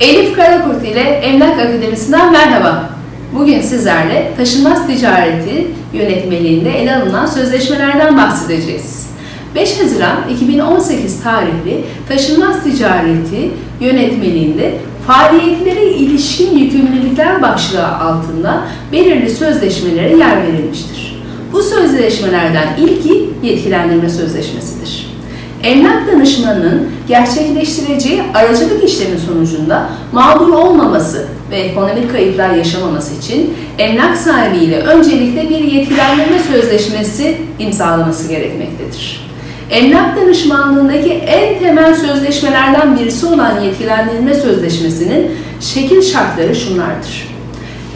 Elif Karakurt ile Emlak Akademisi'nden merhaba. Bugün sizlerle taşınmaz ticareti yönetmeliğinde ele alınan sözleşmelerden bahsedeceğiz. 5 Haziran 2018 tarihli taşınmaz ticareti yönetmeliğinde faaliyetlere ilişkin yükümlülükler başlığı altında belirli sözleşmelere yer verilmiştir. Bu sözleşmelerden ilki yetkilendirme sözleşmesidir. Emlak danışmanının gerçekleştireceği aracılık işlemi sonucunda mağdur olmaması ve ekonomik kayıplar yaşamaması için emlak sahibiyle öncelikle bir yetkilendirme sözleşmesi imzalaması gerekmektedir. Emlak danışmanlığındaki en temel sözleşmelerden birisi olan yetkilendirme sözleşmesinin şekil şartları şunlardır.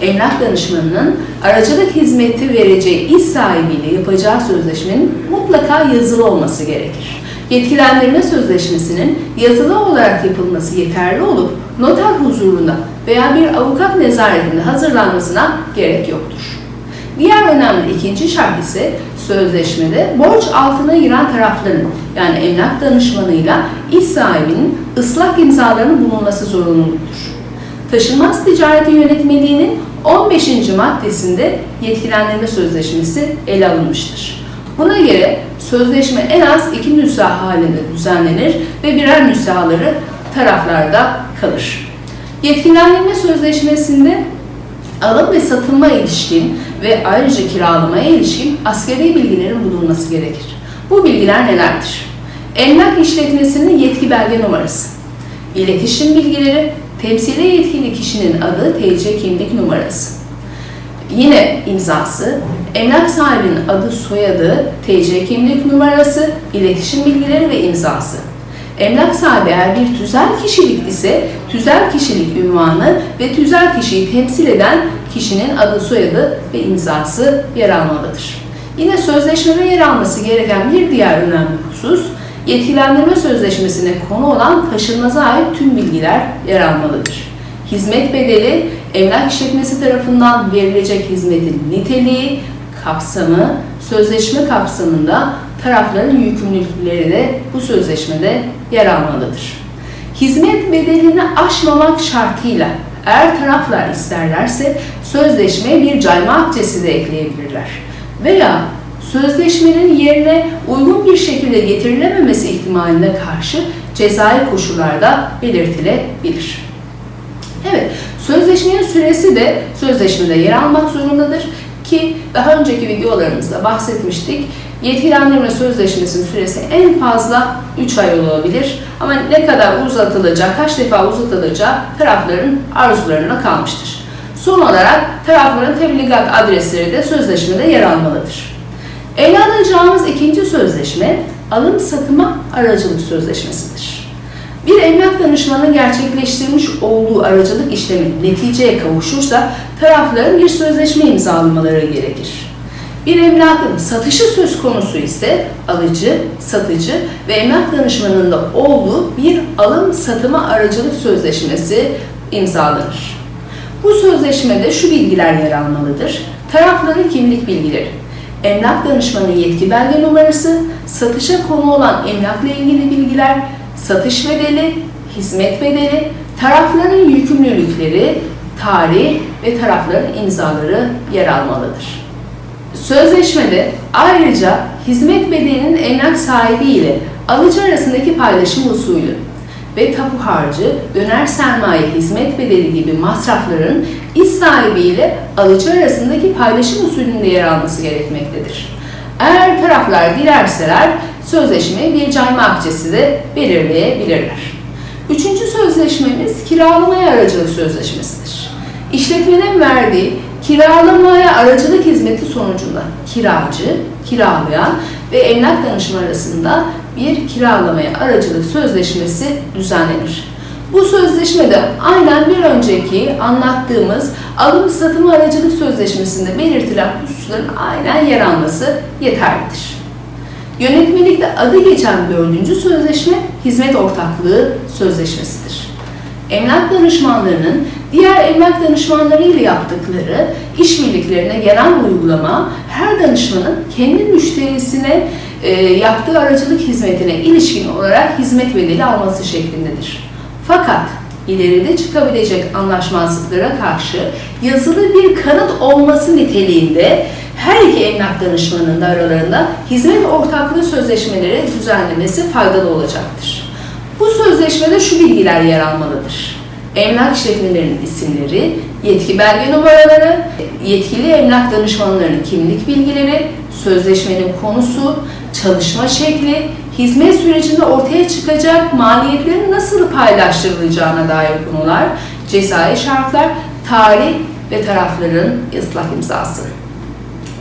Emlak danışmanının aracılık hizmeti vereceği iş sahibiyle yapacağı sözleşmenin mutlaka yazılı olması gerekir. Yetkilendirme sözleşmesinin yazılı olarak yapılması yeterli olup noter huzurunda veya bir avukat nezaretinde hazırlanmasına gerek yoktur. Diğer önemli ikinci şart ise sözleşmede borç altına giren tarafların yani emlak danışmanıyla iş sahibinin ıslak imzalarının bulunması zorunludur. Taşınmaz ticareti yönetmeliğinin 15. maddesinde yetkilendirme sözleşmesi ele alınmıştır. Buna göre sözleşme en az iki nüsha halinde düzenlenir ve birer nüshaları taraflarda kalır. Yetkilendirme sözleşmesinde alım ve satılma ilişkin ve ayrıca kiralamaya ilişkin askeri bilgilerin bulunması gerekir. Bu bilgiler nelerdir? Emlak işletmesinin yetki belge numarası, iletişim bilgileri, temsili yetkili kişinin adı, TC kimlik numarası. Yine imzası, emlak sahibinin adı, soyadı, TC kimlik numarası, iletişim bilgileri ve imzası. Emlak sahibi eğer bir tüzel kişilik ise tüzel kişilik ünvanı ve tüzel kişiyi temsil eden kişinin adı, soyadı ve imzası yer almalıdır. Yine sözleşmede yer alması gereken bir diğer önemli husus, yetkilendirme sözleşmesine konu olan taşınmaza ait tüm bilgiler yer almalıdır. Hizmet bedeli, emlak işletmesi tarafından verilecek hizmetin niteliği, kapsamı, sözleşme kapsamında tarafların yükümlülükleri de bu sözleşmede yer almalıdır. Hizmet bedelini aşmamak şartıyla eğer taraflar isterlerse sözleşmeye bir cayma akçesi de ekleyebilirler. Veya sözleşmenin yerine uygun bir şekilde getirilememesi ihtimaline karşı cezai koşullarda belirtilebilir. Evet, sözleşmenin süresi de sözleşmede yer almak zorundadır ki daha önceki videolarımızda bahsetmiştik. Yetkilendirme sözleşmesinin süresi en fazla 3 ay olabilir ama ne kadar uzatılacak, kaç defa uzatılacağı tarafların arzularına kalmıştır. Son olarak tarafların tebligat adresleri de sözleşmede yer almalıdır. Ele alacağımız ikinci sözleşme alım satıma aracılık sözleşmesidir. Bir emlak danışmanı gerçekleştirmiş olduğu aracılık işlemi neticeye kavuşursa tarafların bir sözleşme imzalamaları gerekir. Bir emlakın satışı söz konusu ise alıcı, satıcı ve emlak danışmanında olduğu bir alım satıma aracılık sözleşmesi imzalanır. Bu sözleşmede şu bilgiler yer almalıdır. Tarafların kimlik bilgileri, emlak danışmanı yetki belge numarası, satışa konu olan emlakla ilgili bilgiler, satış bedeli, hizmet bedeli, tarafların yükümlülükleri, tarih ve tarafların imzaları yer almalıdır. Sözleşmede ayrıca hizmet bedelinin emlak sahibi ile alıcı arasındaki paylaşım usulü ve tapu harcı, döner sermaye hizmet bedeli gibi masrafların iş sahibi ile alıcı arasındaki paylaşım usulünde yer alması gerekmektedir. Eğer taraflar dilerseler sözleşmeye bir cayma akçesi de belirleyebilirler. Üçüncü sözleşmemiz kiralamaya aracılık sözleşmesidir. İşletmenin verdiği kiralamaya aracılık hizmeti sonucunda kiracı, kiralayan ve emlak danışmanı arasında bir kiralamaya aracılık sözleşmesi düzenlenir. Bu sözleşmede aynen bir önceki anlattığımız alım satım aracılık sözleşmesinde belirtilen hususların aynen yer alması yeterlidir. Yönetmelikte adı geçen dördüncü sözleşme hizmet ortaklığı sözleşmesidir. Emlak danışmanlarının diğer emlak danışmanları ile yaptıkları işbirliklerine gelen uygulama her danışmanın kendi müşterisine e, yaptığı aracılık hizmetine ilişkin olarak hizmet bedeli alması şeklindedir. Fakat ileride çıkabilecek anlaşmazlıklara karşı yazılı bir kanıt olması niteliğinde her iki emlak danışmanının da aralarında hizmet ortaklığı sözleşmeleri düzenlemesi faydalı olacaktır. Bu sözleşmede şu bilgiler yer almalıdır. Emlak işletmelerinin isimleri, yetki belge numaraları, yetkili emlak danışmanlarının kimlik bilgileri, sözleşmenin konusu, çalışma şekli, hizmet sürecinde ortaya çıkacak maliyetlerin nasıl paylaştırılacağına dair konular, cezai şartlar, tarih ve tarafların ıslak imzası.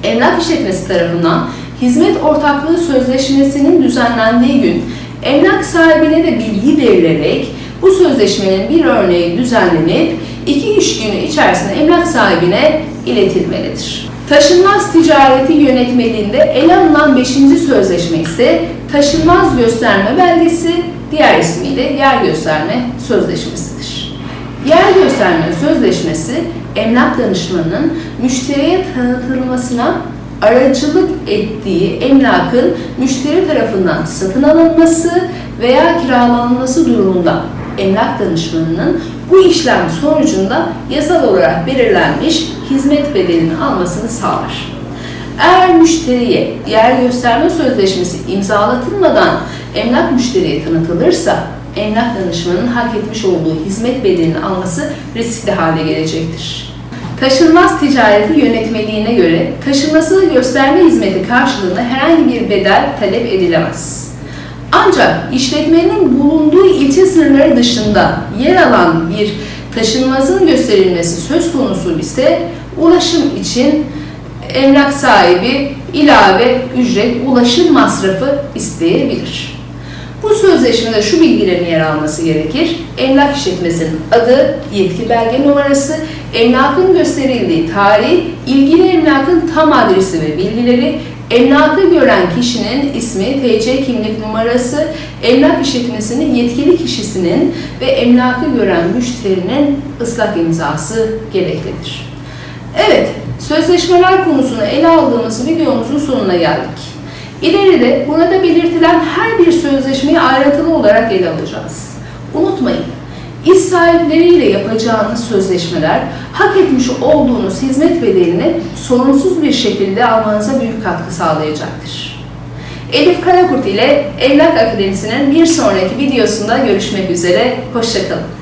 Emlak işletmesi tarafından hizmet ortaklığı sözleşmesinin düzenlendiği gün emlak sahibine de bilgi verilerek bu sözleşmenin bir örneği düzenlenip iki iş günü içerisinde emlak sahibine iletilmelidir. Taşınmaz ticareti yönetmeliğinde ele alınan 5. sözleşme ise taşınmaz gösterme belgesi, diğer ismiyle yer gösterme sözleşmesidir. Yer gösterme sözleşmesi emlak danışmanının müşteriye tanıtılmasına aracılık ettiği emlakın müşteri tarafından satın alınması veya kiralanması durumunda emlak danışmanının bu işlem sonucunda yasal olarak belirlenmiş hizmet bedelini almasını sağlar. Eğer müşteriye yer gösterme sözleşmesi imzalatılmadan emlak müşteriye tanıtılırsa emlak danışmanının hak etmiş olduğu hizmet bedelini alması riskli hale gelecektir. Taşınmaz ticareti yönetmeliğine göre taşınması gösterme hizmeti karşılığında herhangi bir bedel talep edilemez. Ancak işletmenin bulunduğu ilçe sınırları dışında yer alan bir taşınmazın gösterilmesi söz konusu ise ulaşım için emlak sahibi ilave ücret ulaşım masrafı isteyebilir. Bu sözleşmede şu bilgilerin yer alması gerekir. Emlak işletmesinin adı, yetki belge numarası, emlakın gösterildiği tarih, ilgili emlakın tam adresi ve bilgileri, emlakı gören kişinin ismi, TC kimlik numarası, emlak işletmesinin yetkili kişisinin ve emlakı gören müşterinin ıslak imzası gereklidir. Evet, sözleşmeler konusunu ele aldığımız videomuzun sonuna geldik. İleride burada belirtilen her bir sözleşmeyi ayrıntılı olarak ele alacağız. Unutmayın, iş sahipleriyle yapacağınız sözleşmeler hak etmiş olduğunuz hizmet bedelini sorunsuz bir şekilde almanıza büyük katkı sağlayacaktır. Elif Karakurt ile Emlak Akademisi'nin bir sonraki videosunda görüşmek üzere, hoşçakalın.